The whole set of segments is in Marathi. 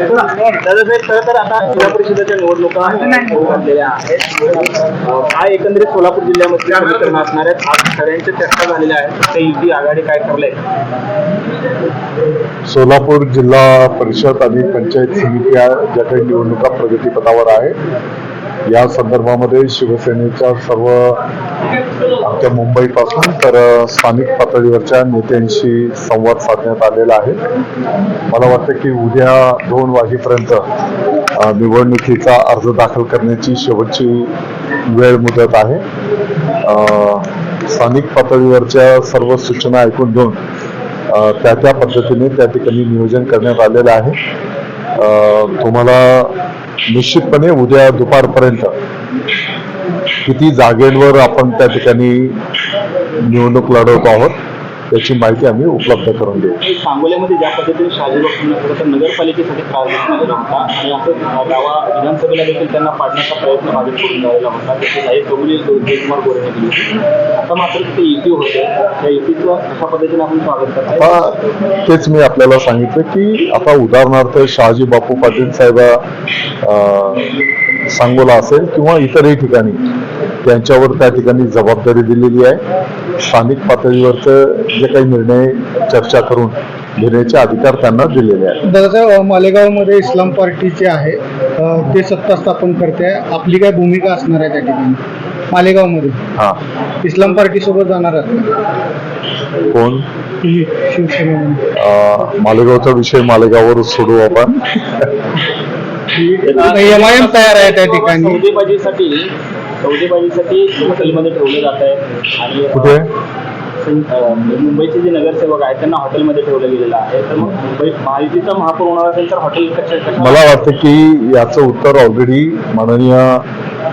दादासाहेब खरं तर आता जिल्हा परिषदेच्या निवडणुका घातलेल्या आहेत. काय एकंदरीत सोलापूर जिल्ह्यामध्ये समीकरण असणार आहेत. आज खऱ्यांच्या चर्चा झालेल्या आहेत. युती आघाडी काय ठरलंय? सोलापूर जिल्हा परिषद आणि पंचायत समिती या ज्या काही निवडणुका प्रगतीपथावर आहे या संदर्भामध्ये शिवसेनेच्या सर्व आमच्या मुंबईपासून तर स्थानिक पातळीवरच्या नेत्यांशी संवाद साधण्यात आलेला आहे. मला वाटतं की उद्या दोन वाजेपर्यंत निवडणुकीचा अर्ज दाखल करण्याची शेवटची वेळ मुदत आहे. स्थानिक पातळीवरच्या सर्व सूचना ऐकून घेऊन त्या त्या पद्धतीने त्या ठिकाणी नियोजन करण्यात आलेलं आहे. तुम्हाला निश्चितपणे उद्या दुपारपर्यंत किती जागेवर आपण त्या ठिकाणी निवडणूक लढवतो आहोत त्याची माहिती आम्ही उपलब्ध करून देऊ. सांगोल्यामध्ये ज्या पद्धतीने शहाजी बापूंना खरं तर नगरपालिकेसाठी त्रास आलेला होता आणि असं गावा विधानसभेला देखील त्यांना पाडण्याचा प्रयत्न भाजपकडून झालेला होता त्याची कबुली जयकुमार होती आता मात्र तिथे युती होते. त्या युतीचं कशा पद्धतीने आपण स्वागत करताय? आता तेच मी आपल्याला सांगितलं की आता उदाहरणार्थ शहाजी बापू पाटील साहेब सांगोला असेल किंवा इतरही ठिकाणी. त्यांच्यावर त्या ठिकाणी जबाबदारी दिलेली आहे. स्थानिक पातळीवरचं जे काही निर्णय चर्चा करून घेण्याचे अधिकार त्यांना दिलेले आहेत. दादासाहेब मालेगावमध्ये इस्लाम पार्टीचे आहे. ते सत्ता स्थापन करते. आपली काय भूमिका असणार आहे त्या ठिकाणी? मालेगावमध्ये? हा. इस्लाम पार्टी सोबत जाणार आहात कोण? अं, मालेगावचा विषय मालेगाववर सोडू आपण. एम आय एम तयार आहे त्या ठिकाणी. सौदेबाजीसाठी सौदेबाजीसाठी हॉटेलमध्ये ठेवलं जात आहे. आणि कुठे? अं, मुंबईचे जे नगरसेवक आहेत त्यांना हॉटेलमध्ये ठेवलं गेलेलं आहे. तर मग मुंबई महायुतीचा महापौर होणार असेल तर हॉटेल मला वाटतं की याचं उत्तर ऑलरेडी माननीय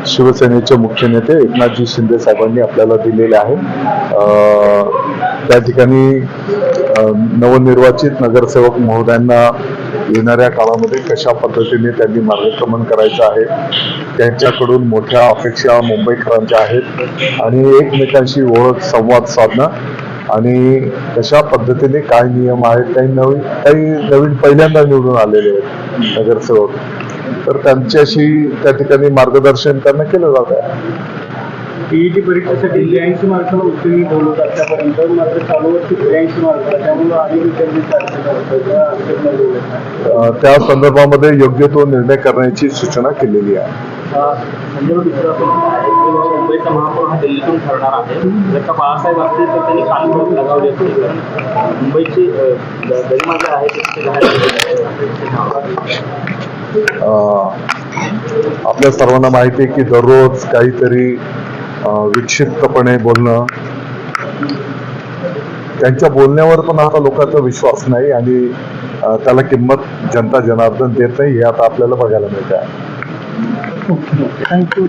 शिवसेनेचे मुख्य नेते एकनाथजी शिंदे साहेबांनी आपल्याला दिलेले आहे. त्या ठिकाणी नवनिर्वाचित नगरसेवक महोदयांना येणाऱ्या काळामध्ये कशा पद्धतीने त्यांनी मार्गक्रमण करायचं आहे त्यांच्याकडून मोठ्या अपेक्षा मुंबईकरांच्या आहेत आणि एकमेकांशी ओळख संवाद साधणं आणि कशा पद्धतीने काय नियम आहेत काही नवीन काही नवीन पहिल्यांदा निवडून आलेले आहेत नगरसेवक. तर त्यांच्याशी त्या ठिकाणी मार्गदर्शन त्यांना केलं जात आहे. टीईटी परीक्षेसाठी ब्याऐंशी मार्काला उत्तीर्ण ठेवलं आतापर्यंत मात्र चालू वर्षी त्र्याऐंशी मार्काला त्यामुळे अधिक विद्यार्थी अं, त्या संदर्भामध्ये योग्य तो निर्णय करण्याची सूचना केलेली आहे. मुंबईचा महापौर हा दिल्लीतून ठरणार जर का बाळासाहेब असतील तर त्यांनी लगावली असते कारण मुंबईची आपल्या सर्वांना माहिती आहे की दररोज काहीतरी विक्षिप्तपणे बोलणं. त्यांच्या बोलण्यावर पण आता लोकांचा विश्वास नाही आणि त्याला किंमत जनता जनार्दन देत नाही हे आता आपल्याला बघायला मिळत आहे थँक्यू.